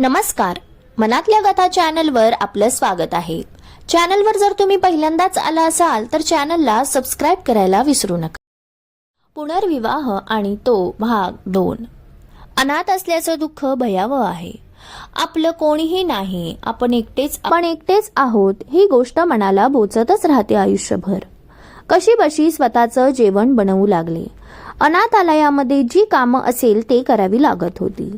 नमस्कार. मनातल्या कथा चॅनलवर आपलं स्वागत आहे. चॅनलवर जर तुम्ही पहिल्यांदाच आला असाल तर चॅनलला सबस्क्राईब करायला विसरू नका. पुनर्विवाह आणि तो भाग दोन. अनाथ असल्याचं दुःख भयावह आहे. आपलं कोणीही नाही आपण एकटेच आपण एकटेच आहोत ही गोष्ट मनाला बोचतच राहते आयुष्यभर. कशी बशी स्वतःचं जेवण बनवू लागले. अनाथालयामध्ये जी कामं असेल ते करावी लागत होती.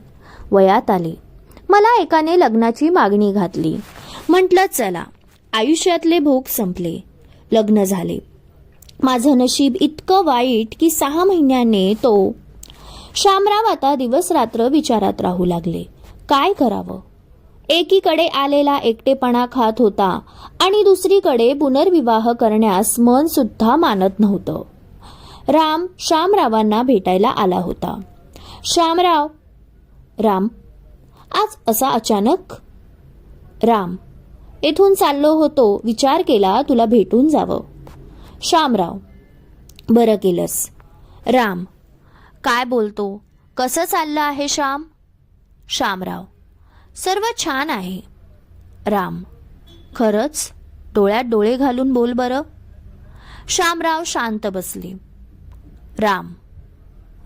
वयात आले. मला एकाने लग्नाची मागणी घातली. म्हटलं चला आयुष्यातले भोग संपले. लग्न झाले. माझं नशीब इतकं वाईट की सहा महिन्याने तो शामराव आता दिवस रात्र विचारात राहू लागले. काय करावं? एकीकडे आलेला एकटेपणा खात होता आणि दुसरीकडे पुनर्विवाह करण्यास मन सुद्धा मानत नव्हतं. राम श्यामरावांना भेटायला आला होता. श्यामराव राम आज असा अचानक राम येथून चाललो होतो विचार केला तुला भेटून जावं. श्यामराव बरं केलंस. राम काय बोलतो? कसं चाललं आहे श्याम? श्यामराव सर्व छान आहे. राम खरंच? डोळ्यात डोळे घालून बोल बरं. श्यामराव शांत बसले. राम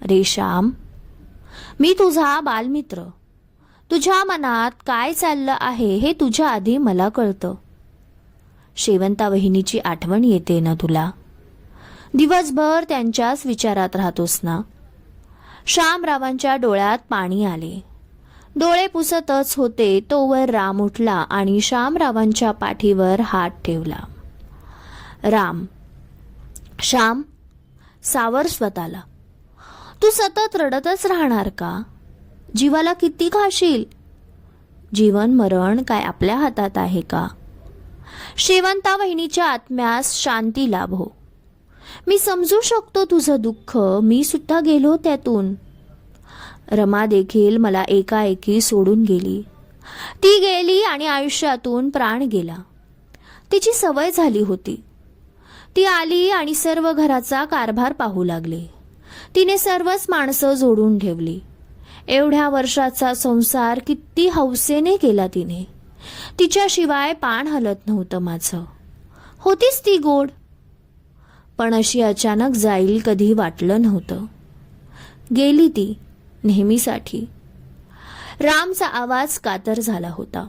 रे श्याम मी तुझा बालमित्र. तुझ्या मनात काय चाललं आहे हे तुझ्या आधी मला कळतं. शेवंता वहिनीची आठवण येते ना तुला? दिवसभर त्यांच्याच विचारात राहतोस ना? श्यामरावांच्या डोळ्यात पाणी आले. डोळे पुसतच होते तोवर राम उठला आणि श्यामरावांच्या पाठीवर हात ठेवला. राम श्याम सावर स्वतःला. तू सतत रडतच राहणार का? जीवाला किती खाशील? जीवन मरण काय आपल्या हातात आहे का? शेवंता वहिनीच्या आत्म्यास शांती लाभो. मी समजू शकतो तुझं दुःख मी सुद्धा गेलो त्यातून. रमा देखील मला एकाएकी सोडून गेली. ती गेली आणि आयुष्यातून प्राण गेला. तिची सवय झाली होती. ती आली आणि सर्व घराचा कारभार पाहू लागले. तिने सर्वच माणसं जोडून ठेवली. एवढ्या वर्षाचा संसार किती हौसेने केला तिने. तिच्याशिवाय पान हलत नव्हतं माझं. होतीच ती गोड. पण अशी अचानक जाईल कधी वाटलं नव्हतं. गेली ती नेहमीसाठी. रामचा आवाज कातर झाला होता.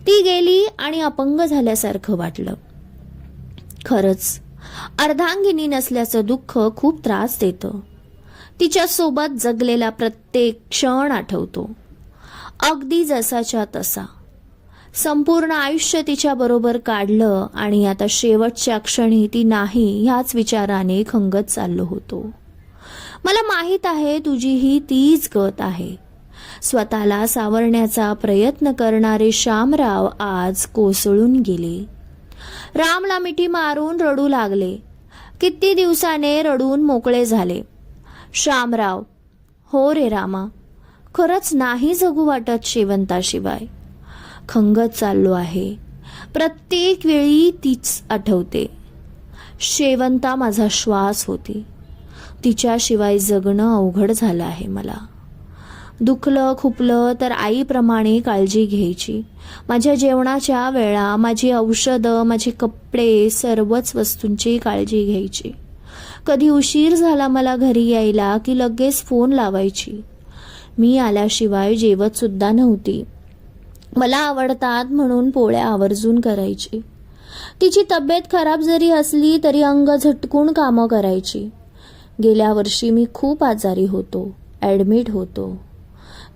ती गेली आणि अपंग झाल्यासारखं वाटलं. खरंच अर्धांगिनी नसल्याचं दुःख खूप त्रास देतं. तिच्यासोबत जगलेला प्रत्येक क्षण आठवतो. अगदी जसाच्या तसा. संपूर्ण आयुष्य तिच्याबरोबर काढलं आणि आता शेवटच्या क्षणी ती नाही ह्याच विचाराने खंगत चाललो होतो. मला माहीत आहे तुझी ही तीच गत आहे. स्वतःला सावरण्याचा प्रयत्न करणारे श्यामराव आज कोसळून गेले. रामला मिठी मारून रडू लागले. किती दिवसाने रडून मोकळे झाले. श्यामराव हो रे रामा खरंच नाही जगू वाटत शेवंताशिवाय. खंगत चाललो आहे. प्रत्येक वेळी तीच आठवते. शेवंता माझा श्वास होती. तिच्याशिवाय जगणं अवघड झालं आहे मला. दुखलं खुपलं तर आईप्रमाणे काळजी घ्यायची. माझ्या जेवणाच्या वेळा माझी औषधं माझे कपडे सर्वच वस्तूंची काळजी घ्यायची. कधी उशीर झाला मला घरी यायला की लगेच फोन लावायची. मी आल्याशिवाय जेवतसुद्धा नव्हती. मला आवडतात म्हणून पोळ्या आवर्जून करायची. तिची तब्येत खराब जरी असली तरी अंग झटकून कामं करायची. गेल्या वर्षी मी खूप आजारी होतो ॲडमिट होतो.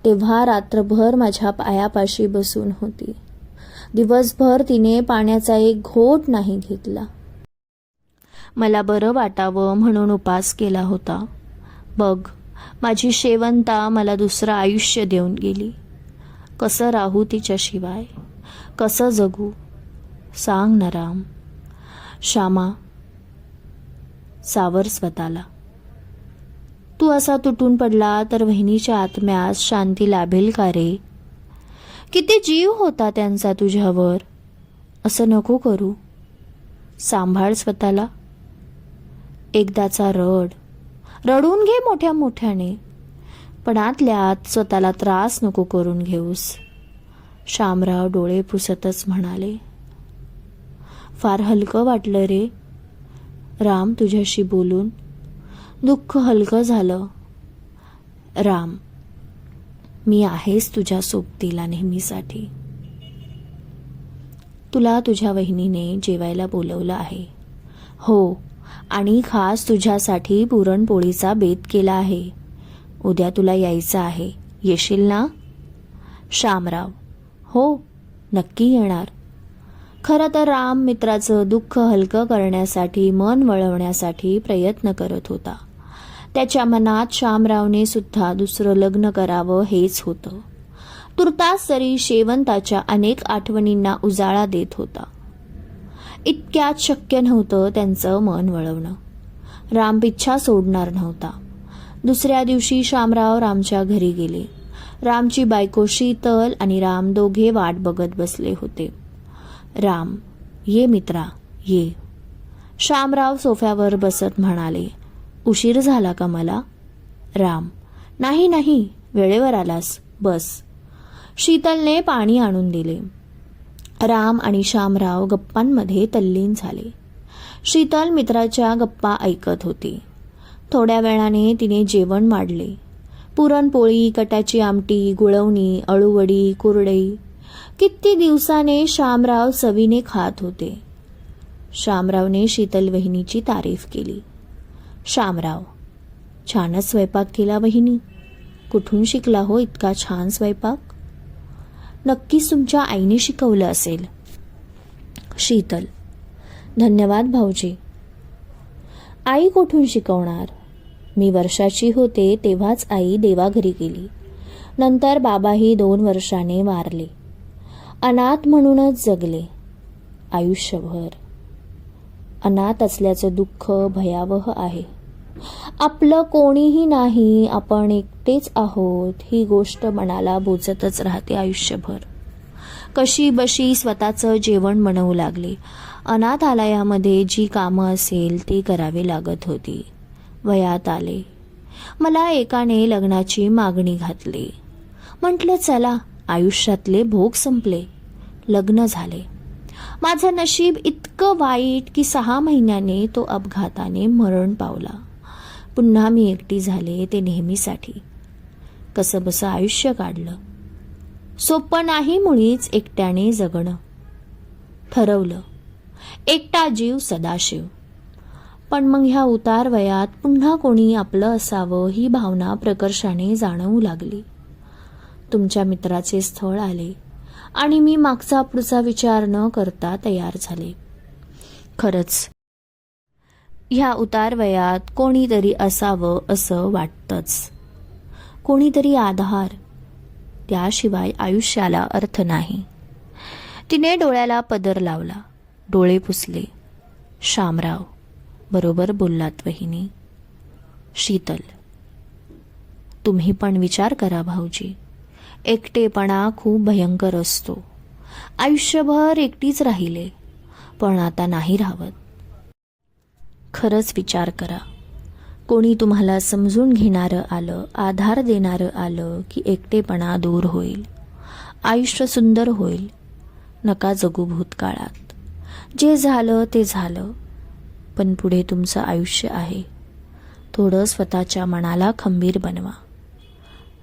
तेव्हा रात्रभर माझ्या पायापाशी बसून होती. दिवसभर तिने पाण्याचा एक घोट नाही घेतला. मला बरं वाटावं म्हणून उपास केला होता. बघ माझी शेवंता मला दुसरं आयुष्य देऊन गेली. कसं राहू तिच्याशिवाय? कसं जगू? सांग ना राम. श्यामा सावर स्वतःला. तू असा तुटून पडला तर वहिनीच्या आत्म्यास शांती लाभेल का रे? किती जीव होता त्यांचा तुझ्यावर. असं नको करू. सांभाळ स्वतःला. एकदाचा रड. रडून घे मोठ्या मोठ्याने पण आतल्या आत स्वतःला त्रास नको करून घेऊस. शामराव डोळे पुसतच म्हणाले फार हलकं वाटलं रे. राम तुझ्याशी बोलून दुःख हलकं झालं. राम मी आहेच तुझ्या सोबतीला नेहमीसाठी. तुला तुझ्या वहिनीने जेवायला बोलवलं आहे. हो आणि खास तुझ्यासाठी पुरणपोळीचा बेत केला आहे. उद्या तुला यायचं आहे. येशील ना? श्यामराव हो नक्की येणार. खरं तर राम मित्राचं दुःख हलकं करण्यासाठी मन वळवण्यासाठी प्रयत्न करत होता. त्याच्या मनात श्यामरावने सुद्धा दुसरं लग्न करावं हेच होतं. तुर्तास तरी शेवंताच्या अनेक आठवणींना उजाळा देत होता. इतक्यात शक्य नव्हतं त्यांचं मन वळवणं. राम पिच्छा सोडणार नव्हता. दुसऱ्या दिवशी शामराव रामच्या घरी गेले. रामची बायको शीतल आणि राम दोघे वाट बघत बसले होते. राम ये मित्रा ये. शामराव सोफ्यावर बसत म्हणाले उशीर झाला का मला? राम नाही नाही वेळेवर आलास बस. शीतलने पाणी आणून दिले. राम आणि शामराव गप्पांमध्ये तल्लीन झाले. शीतल मित्राच्या गप्पा ऐकत होती. थोड्या वेळाने तिने जेवण वाढले पुरणपोळी कटाची आमटी गुळवणी अळूवडी कुरडई. किती दिवसाने शामराव सवीने खात होते. शामरावने शीतल वहिनीची तारीफ केली. शामराव छानच स्वयंपाक केला वहिनी. कुठून शिकला हो इतका छान स्वयंपाक? नक्कीच तुमच्या आईने शिकवलं असेल. शीतल. धन्यवाद भाऊजी. आई कुठून शिकवणार? मी वर्षाची होते तेव्हाच आई देवाघरी गेली. नंतर बाबाही दोन वर्षाने वारले. अनाथ म्हणूनच जगले. आयुष्यभर. अनाथ असल्याचं दुःख भयावह आहे. आपलं कोणीही नाही आपण एकटेच आहोत ही गोष्ट मनाला बोचतच राहते आयुष्यभर. कशी बशी स्वतःचं जेवण बनवू लागले. अनाथालयामध्ये जी कामं असेल ती करावी लागत होती. वयात आले. मला एकाने लग्नाची मागणी घातली. म्हटलं चला आयुष्यातले भोग संपले. लग्न झाले. माझं नशीब इतकं वाईट की सहा महिन्याने तो अपघाताने मरण पावला. पुन्हा मी एकटी झाले ते नेहमीसाठी. कसं बसं आयुष्य काढलं. सोपं नाही मुळीच एकट्याने जगणं. ठरवलं. एकटा जीव सदाशिव. पण मग ह्या उतार वयात पुन्हा कोणी आपलं असावं ही भावना प्रकर्षाने जाणवू लागली. तुमच्या मित्राचे स्थळ आले आणि मी मागचा पुढचा विचार न करता तयार झाले. खरंच ह्या उतार वयात कोणीतरी असावं असं वाटतंच. कोणीतरी आधार. त्याशिवाय आयुष्याला अर्थ नाही. तिने डोळ्याला पदर लावला. डोळे पुसले. शामराव बरोबर बोललात वहिनी. शीतल. तुम्ही पण विचार करा भाऊजी. एकटेपणा खूप भयंकर असतो. आयुष्यभर एकटीच राहिले. पण आता नाही राहत. खरंच विचार करा. कोणी तुम्हाला समजून घेणारं आलं आधार देणारं आलं की एकटेपणा दूर होईल. आयुष्य सुंदर होईल. नका जगू भूतकाळात. जे झालं ते झालं. पण पुढे तुमचं आयुष्य आहे. थोडं स्वतःच्या मनाला खंबीर बनवा.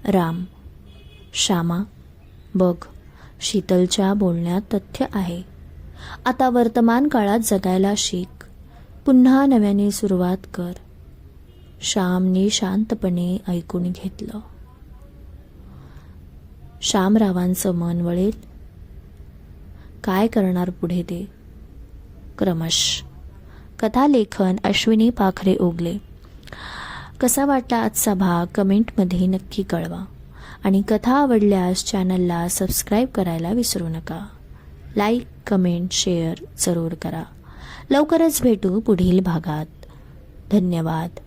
राम श्यामा बघ शीतलच्या बोलण्यात तथ्य आहे. आता वर्तमान काळात जगायला शिक पुन्हा नव्याने सुरुवात कर. श्यामने शांतपणे ऐकून घेतलं. श्यामरावांचं मन वळेल. काय करणार पुढे ते? क्रमश. कथालेखन अश्विनी पाखरे ओगले कसा वाटला आजचा भाग कमेंटमध्ये नक्की कळवा. आणि कथा आवडल्यास चॅनलला सबस्क्राईब करायला विसरू नका. लाईक कमेंट शेअर जरूर करा. लवकरच भेटू पुढील भागात. धन्यवाद.